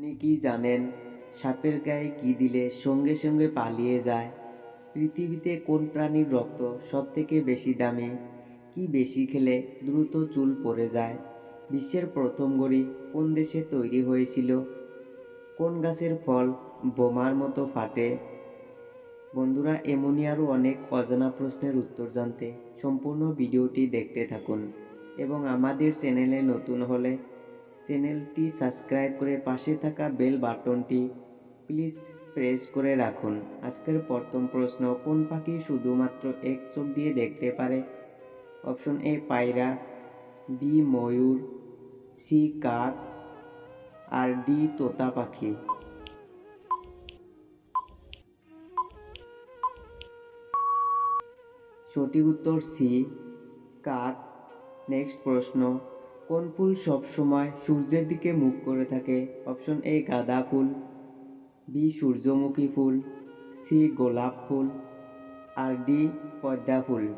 আপনি কি জানেন সাপের গায়ে কি দিলে সঙ্গে সঙ্গে পালিয়ে যায়? পৃথিবীতে কোন প্রাণীর রক্ত সবথেকে বেশি দামি? কি বেশি খেলে দ্রুত চুল পড়ে যায়? বিশ্বের প্রথম ঘড়ি কোন দেশে তৈরি হয়েছিল? কোন গাছের ফল বোমার মতো ফাটে? বন্ধুরা এমনই আরও অনেক অজানা প্রশ্নের উত্তর জানতে সম্পূর্ণ ভিডিওটি দেখতে থাকুন এবং আমাদের চ্যানেলে নতুন হলে চ্যানেলটি সাবস্ক্রাইব করে পাশে থাকা বেল বাটনটি প্লিজ প্রেস করে রাখুন। আজকের প্রথম প্রশ্ন, কোন পাখি শুধুমাত্র এক চোখ দিয়ে দেখতে পারে? অপশন এ, পায়রা, বি, ময়ূর, সি, কাক, আর ডি, তোতা পাখি। সঠিক উত্তর সি, কাক। নেক্সট প্রশ্ন কোন ফুল সবসময় সূর্যের দিকে মুখ করে থাকে? অপশন এ, গাঁদা ফুল, বি, সূর্যমুখী ফুল, সি, গোলাপ ফুল, আর ডি, পদ্মা ফুল।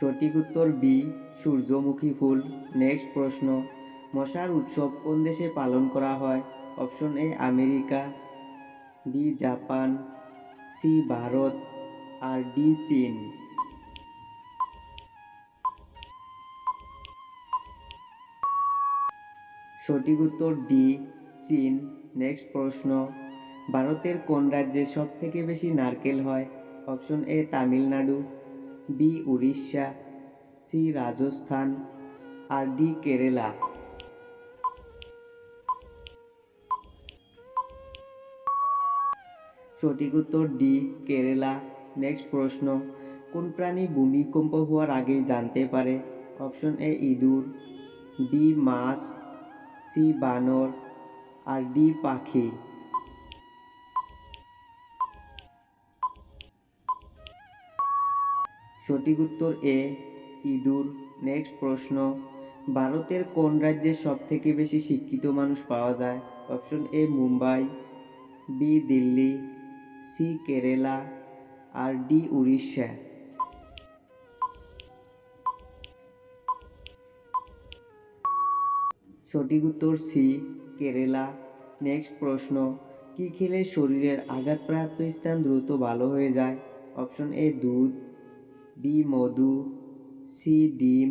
সঠিক উত্তর বি, সূর্যমুখী ফুল। নেক্সট প্রশ্ন, মশার উৎসব কোন দেশে পালন করা হয়? Option A, America, B, Japan, C, Bharat. R D চীন সঠিক উত্তর ডি, চীন। নেক্সট প্রশ্ন, ভারতের কোন রাজ্যে সব থেকে বেশি নারকেল হয়? Option A Tamil Nadu B Orissa C Rajasthan, R D Kerala. সঠিক উত্তর ডি, কেরালা। নেক্সট প্রশ্ন, কোন প্রাণী ভূমিকম্প হওয়ার আগেই জানতে পারে? অপশন এ ইঁদুর বি মাছ সি বানর, আর ডি পাখি। সঠিক উত্তর এ ইঁদুর। নেক্সট প্রশ্ন, ভারতের কোন রাজ্যে সব থেকে বেশি শিক্ষিত মানুষ পাওয়া যায়? Option A Mumbai B Delhi C Kerala R D Orissa. সঠিক উত্তর সি, কেরালা। নেক্সট প্রশ্ন, কি খেলে শরীরের আঘাতপ্রাপ্ত স্থান দ্রুত ভালো হয়ে যায়? অপশন এ, দুধ, বি, মধু, সি, ডিম,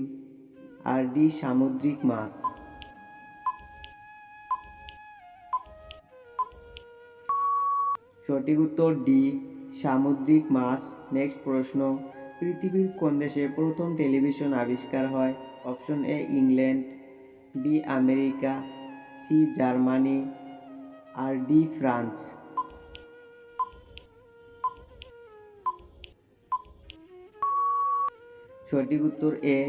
আর ডি, সামুদ্রিক মাছ। সঠিক উত্তর ডি সামুদ্রিক মাছ। নেক্সট প্রশ্ন। পৃথিবীর কোন দেশে প্রথম টেলিভিশন আবিষ্কার হয়? Option A England B America C Germany R D France সঠিক উত্তর এ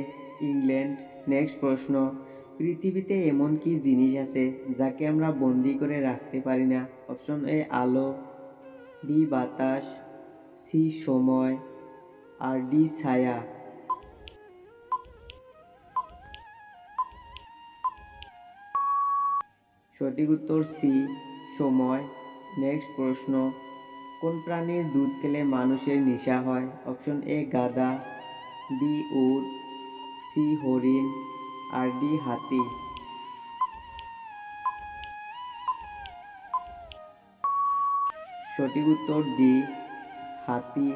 ইংল্যান্ড নেক্সট প্রশ্ন। পৃথিবীতে এমন কি জিনিস আছে যাকে আমরা বন্দি করে রাখতে পারি না? অপশন এ আলো। বি বাতাস, সি সময়, আর ডি ছায়া। সঠিক উত্তর সি, সময়। নেক্সট প্রশ্ন, কোন প্রাণীর দুধ খেলে মানুষের নেশা হয়? অপশন এ, গাদা, বি উট, সি হরিণ, আর ডি হাতি। সঠিক উত্তর ডি হাতি